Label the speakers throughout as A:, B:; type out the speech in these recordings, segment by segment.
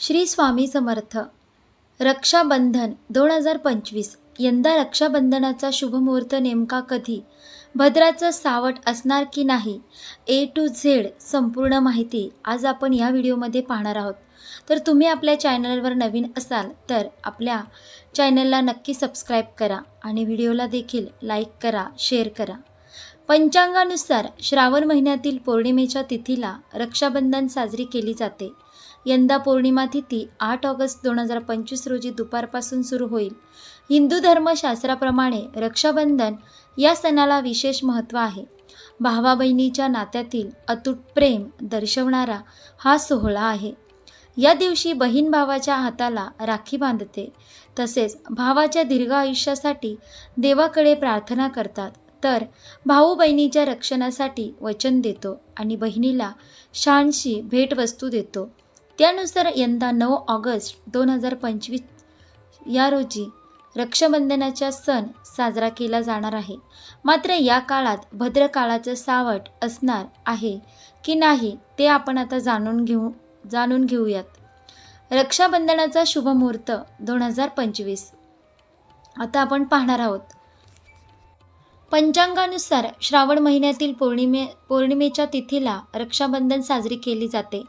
A: श्री स्वामी समर्थ. रक्षाबंधन दोन हजार पंचवीस. यंदा रक्षाबंधनाचा शुभमुहूर्त नेमका कधी? भद्राचं सावट असणार की नाही? ए टू झेड संपूर्ण माहिती आज आपण या व्हिडिओमध्ये पाहणार आहोत. तर तुम्ही आपल्या चॅनलवर नवीन असाल तर आपल्या चॅनलला नक्की सबस्क्राईब करा आणि व्हिडिओला देखील लाईक करा शेअर करा. पंचांगानुसार श्रावण महिन्यातील पौर्णिमेच्या तिथीला रक्षाबंधन साजरी केली जाते. यंदा पौर्णिमा तिथी आठ ऑगस्ट दोन हजार पंचवीस रोजी दुपारपासून सुरू होईल. हिंदू धर्मशास्त्राप्रमाणे रक्षाबंधन या सणाला विशेष महत्त्व आहे. भावा बहिणीच्या नात्यातील अतूट प्रेम दर्शवणारा हा सोहळा आहे. या दिवशी बहीण भावाच्या हाताला राखी बांधते. तसेच भावाच्या दीर्घ आयुष्यासाठी देवाकडे प्रार्थना करतात. तर भाऊ बहिणीच्या रक्षणासाठी वचन देतो आणि बहिणीला शानशी भेटवस्तू देतो. त्यानुसार यंदा नऊ ऑगस्ट दोन हजार पंचवीस या रोजी रक्षाबंधनाचा सण साजरा केला जाणार आहे. मात्र या काळात भद्रकाळाचं सावट असणार आहे की नाही ते आपण आता जाणून घेऊ जाणून घेऊयात. रक्षाबंधनाचा शुभमुहूर्त दोन हजार पंचवीस. आता आपण पाहणार आहोत. पंचांगानुसार श्रावण महिन्यातील पौर्णिमे पौर्णिमेच्या तिथीला रक्षाबंधन साजरी केली जाते.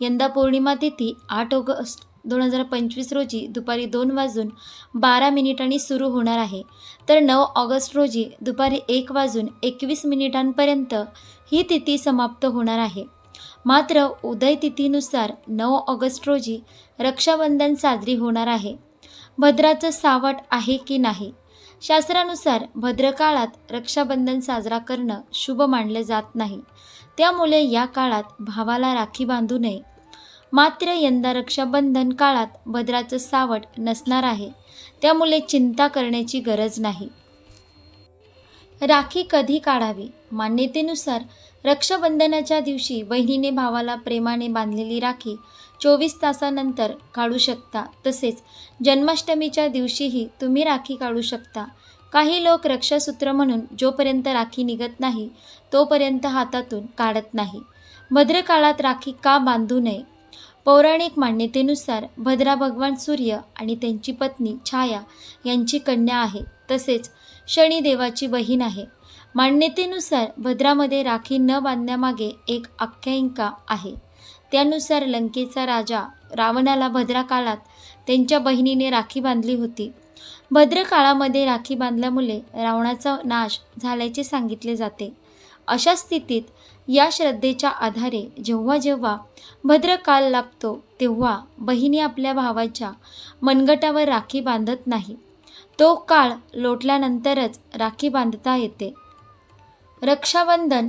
A: यंदा पौर्णिमा तिथी आठ ऑगस्ट दोन हजार पंचवीस रोजी दुपारी दोन वाजून बारा मिनिटांनी सुरू होणार आहे. तर नऊ ऑगस्ट रोजी दुपारी एक वाजून एकवीस मिनिटांपर्यंत ही तिथी समाप्त होणार आहे. मात्र उदय तिथीनुसार नऊ ऑगस्ट रोजी रक्षाबंधन साजरी होणार आहे. भद्राचं सावट आहे की नाही? शास्त्रानुसार भद्रकाळात रक्षाबंधन साजरा करणं शुभ मानलं जात नाही. त्यामुळे या काळात भावाला राखी बांधू नये. मात्र यंदा रक्षाबंधन काळात भद्राचं सावट नसणार आहे. त्यामुळे चिंता करण्याची गरज नाही. राखी कधी काढावी? मान्यतेनुसार रक्षाबंधनाच्या दिवशी बहिणीने भावाला प्रेमाने बांधलेली राखी चोवीस तासानंतर काढू शकता. तसेच जन्माष्टमीच्या दिवशीही तुम्ही राखी काढू शकता. काही लोक रक्षासूत्र म्हणून जोपर्यंत राखी निघत नाही तोपर्यंत हातातून काढत नाही. भद्रकाळात राखी का बांधू नये? पौराणिक मान्यतेनुसार भद्रा भगवान सूर्य आणि त्यांची पत्नी छाया यांची कन्या आहे. तसेच शनिदेवाची बहीण आहे. मान्यतेनुसार भद्रामध्ये राखी न बांधण्यामागे एक आख्यायिका आहे. त्यानुसार लंकेचा राजा रावणाला भद्रा काळात त्यांच्या बहिणीने राखी बांधली होती. भद्रकाळामध्ये राखी बांधल्यामुळे रावणाचा नाश झाल्याचे सांगितले जाते. अशा स्थितीत या श्रद्धेच्या आधारे जेव्हा जेव्हा भद्रकाल लागतो तेव्हा बहिणी आपल्या भावाच्या मनगटावर राखी बांधत नाही. तो काळ लोटल्यानंतरच राखी बांधता येते. रक्षाबंधन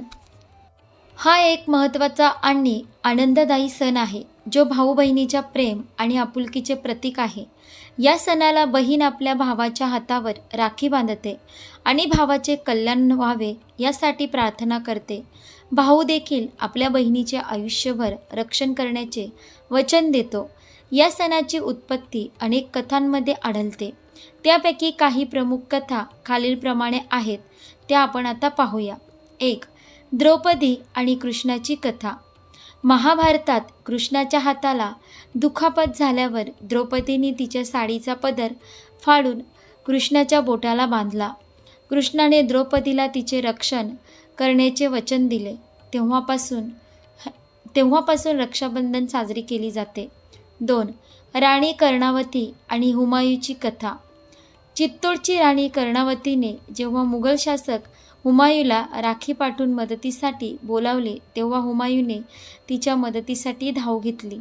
A: हा एक महत्त्वाचा आणि आनंददायी सण आहे जो भाऊ बहिणीच्या प्रेम आणि आपुलकीचे प्रतीक आहे. या सणाला बहीण आपल्या भावाच्या हातावर राखी बांधते आणि भावाचे कल्याण व्हावे यासाठी प्रार्थना करते. भाऊ देखील आपल्या बहिणीचे आयुष्यभर रक्षण करण्याचे वचन देतो. या सणाची उत्पत्ती अनेक कथांमध्ये आढळते. त्यापैकी काही प्रमुख कथा खालीलप्रमाणे आहेत त्या आपण आता पाहूया. एक द्रौपदी आणि कृष्णाची कथा. महाभारतात कृष्णाच्या हाताला दुखापत झाल्यावर द्रौपदीने तिच्या साडीचा पदर फाडून कृष्णाच्या बोटाला बांधला. कृष्णाने द्रौपदीला तिचे रक्षण करण्याचे वचन दिले. तेव्हापासून तेव्हापासून रक्षाबंधन साजरी केली जाते. दोन राणी कर्णावती आणि हुमायूची कथा. चित्तोडची राणी कर्णावतीने जेव्हा मुघल शासक हुमायूला राखी पाठवून मदतीसाठी बोलावले तेव्हा हुमायूने तिच्या मदतीसाठी धाव घेतली.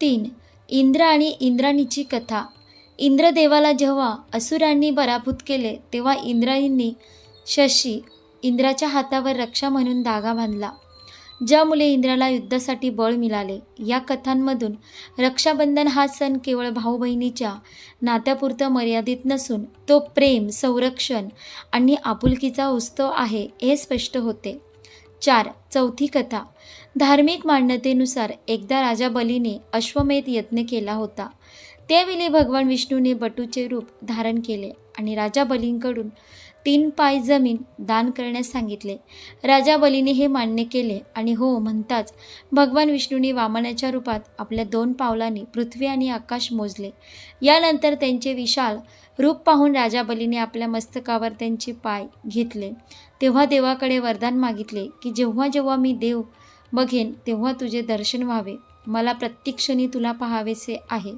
A: तीन. इंद्र आणि इंद्राणीची कथा. इंद्रदेवाला जेव्हा असुरांनी पराभूत केले तेव्हा इंद्राणींनी शशी इंद्राच्या हातावर रक्षा म्हणून धागा बांधला. ज्यामुळे इंद्राला युद्धासाठी बळ मिळाले. या कथांमधून रक्षाबंधन हा सण केवळ भाऊ बहिणीच्या नात्यापुरतं मर्यादित नसून तो प्रेम संरक्षण आणि आपुलकीचा उत्सव आहे हे स्पष्ट होते. चार. चौथी कथा. धार्मिक मान्यतेनुसार एकदा राजा बलीने अश्वमेध यज्ञ केला होता. त्यावेळी भगवान विष्णूने बटूचे रूप धारण केले. आणि राजा बलींकडून तीन पाय जमीन दान करण्यास सांगितले. राजा बलीने हे मान्य केले आणि हो म्हणताच भगवान विष्णूंनी वामनाच्या रूपात आपल्या दोन पावलांनी पृथ्वी आणि आकाश मोजले. यानंतर त्यांचे विशाल रूप पाहून राजा बलीने आपल्या मस्तकावर त्यांचे पाय घेतले. तेव्हा देवाकडे वरदान मागितले की जेव्हा जेव्हा मी देव बघेन तेव्हा तुझे दर्शन व्हावे. मला प्रत्येक क्षणी तुला पाहावेसे आहे.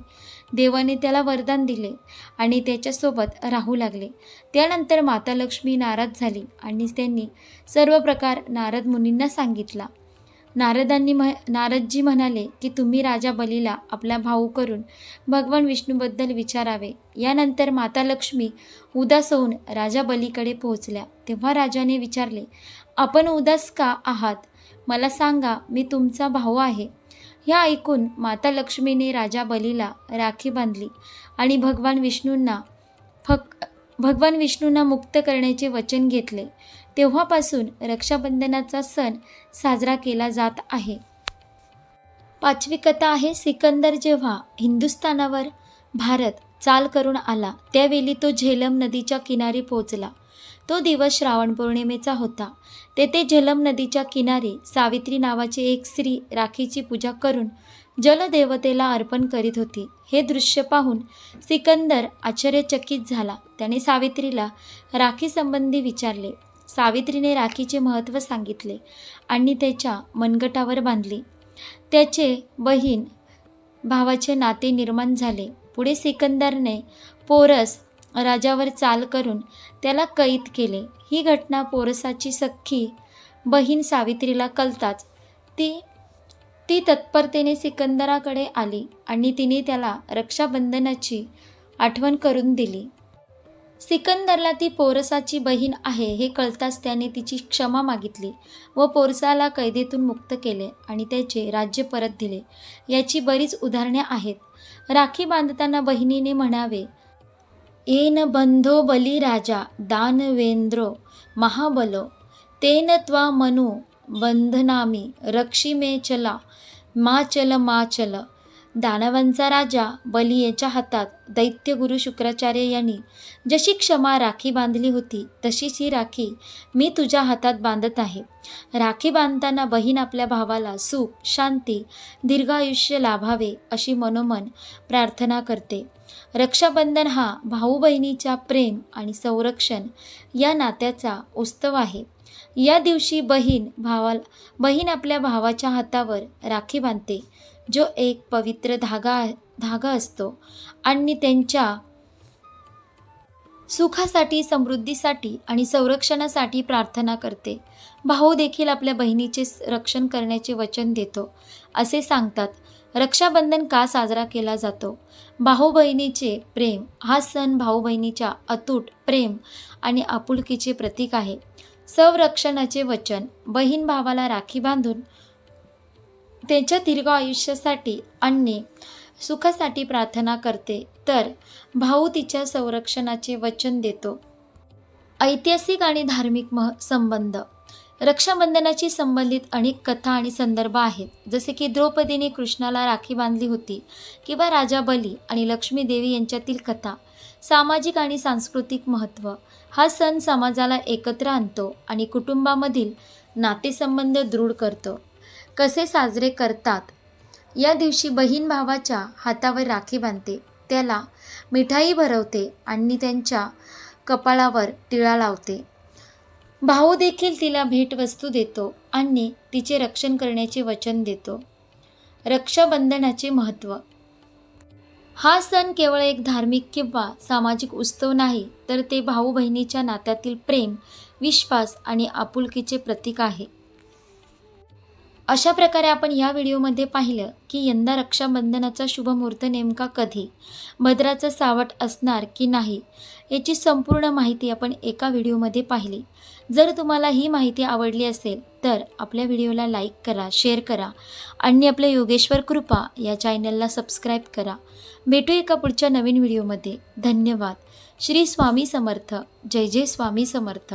A: देवाने त्याला वरदान दिले आणि त्याच्यासोबत राहू लागले. त्यानंतर माता लक्ष्मी नाराज झाली आणि त्यांनी सर्व प्रकार नारद मुनींना सांगितला. नारदांनी म्ह नारदजी म्हणाले की तुम्ही राजा बलीला आपला भाऊ करून भगवान विष्णूबद्दल विचारावे. यानंतर माता लक्ष्मी उदास होऊन राजा बलीकडे पोहोचल्या. तेव्हा राजाने विचारले आपण उदास का आहात? मला सांगा मी तुमचा भाऊ आहे. ह्या ऐकून माता लक्ष्मीने राजा बलीला राखी बांधली आणि भगवान विष्णूंना फक भगवान विष्णूंना मुक्त करण्याचे वचन घेतले. तेव्हापासून रक्षाबंधनाचा सण साजरा केला जात आहे. पाचवी कथा आहे सिकंदर जेव्हा हिंदुस्थानावर भारत चाल करून आला त्यावेळी तो झेलम नदीच्या किनारी पोहोचला. तो दिवस श्रावण पौर्णिमेचा होता. तेथे झेलम नदीच्या किनारी सावित्री नावाची एक स्त्री राखीची पूजा करून जलदेवतेला अर्पण करीत होती. हे दृश्य पाहून सिकंदर आश्चर्यचकित झाला. त्याने सावित्रीला राखीसंबंधी विचारले. सावित्रीने राखीचे महत्त्व सांगितले आणि त्याच्या मनगटावर बांधली. त्याचे बहीण भावाचे नाते निर्माण झाले. पुढे सिकंदरने पोरस राजावर चाल करून त्याला कैद केले. ही घटना पोरसाची सख्खी बहीण सावित्रीला कळताच ती ती तत्परतेने सिकंदराकडे आली आणि तिने त्याला रक्षाबंधनाची आठवण करून दिली. सिकंदरला ती पोरसाची बहीण आहे हे कळताच त्याने तिची क्षमा मागितली व पोरसाला कैदेतून मुक्त केले आणि त्याचे राज्य परत दिले. याची बरीच उदाहरणे आहेत. राखी बांधताना बहिणीने म्हणावे येन बंधो बली राजा दानवेंद्रो महाबलो तेन त्वा मनु बंधनामी रक्षी मे चला माचल माचल मा दानवांचा राजा बली याच्या हातात दैत्यगुरु शुक्राचार्य यांनी जशी क्षमा राखी बांधली होती तशीच ही राखी मी तुझ्या हातात बांधत आहे. राखी बांधताना बहीण आपल्या भावाला सुख शांती दीर्घायुष्य लाभावे अशी मनोमन प्रार्थना करते. रक्षाबंधन हा भाऊ बहिणीच्या प्रेम आणि संरक्षण या नात्याचा उत्सव आहे. या दिवशी बहीण भावाला बहीण आपल्या भावाच्या हातावर राखी बांधते. जो एक पवित्र धागा धागा असतो. आणि त्यांच्या सुखासाठी समृद्धीसाठी आणि संरक्षणासाठी प्रार्थना करते. भाऊ देखील आपल्या बहिणीचे रक्षण करण्याचे वचन देतो. असे सांगतात रक्षाबंधन का साजरा केला जातो? भाऊ बहिणीचे प्रेम हा सण भाऊ बहिणीच्या अतूट प्रेम आणि आपुलकीचे प्रतीक आहे. संरक्षणाचे वचन बहीण भावाला राखी बांधून त्यांच्या दीर्घ आयुष्यासाठी आणि सुखासाठी प्रार्थना करते. तर भाऊ तिच्या संरक्षणाचे वचन देतो. ऐतिहासिक आणि धार्मिक मह संबंध. रक्षाबंधनाशी संबंधित अनेक कथा आणि संदर्भ आहेत. जसे की द्रौपदीने कृष्णाला राखी बांधली होती किंवा राजा बली आणि लक्ष्मी देवी यांच्यातील कथा. सामाजिक आणि सांस्कृतिक महत्त्व हा सण समाजाला एकत्र आणतो आणि कुटुंबामधील नातेसंबंध दृढ करतो. कसे साजरे करतात? या दिवशी बहीण भावाच्या हातावर राखी बांधते. त्याला मिठाई भरवते आणि त्यांच्या कपाळावर टिळा लावते. भाऊ देखील तिला भेटवस्तू देतो आणि तिचे रक्षण करण्याचे वचन देतो. रक्षाबंधनाचे महत्त्व. हा सण केवळ एक धार्मिक किंवा सामाजिक उत्सव नाही तर ते भाऊ बहिणीच्या नात्यातील प्रेम विश्वास आणि आपुलकीचे प्रतीक आहे. अशा प्रकारे आपण या व्हिडिओमध्ये पाहिलं की यंदा रक्षाबंधनाचा शुभ मुहूर्त नेमका कधी? मद्राचं सावट असणार की नाही? याची संपूर्ण माहिती आपण एका व्हिडिओमध्ये पाहिली. जर तुम्हाला ही माहिती आवडली असेल तर आपल्या व्हिडिओला लाईक करा शेअर करा आणि आपले योगेश्वर कृपा या चॅनलला सबस्क्राईब करा. भेटू एका पुढच्या नवीन व्हिडिओमध्ये. धन्यवाद. श्री स्वामी समर्थ. जय जय स्वामी समर्थ.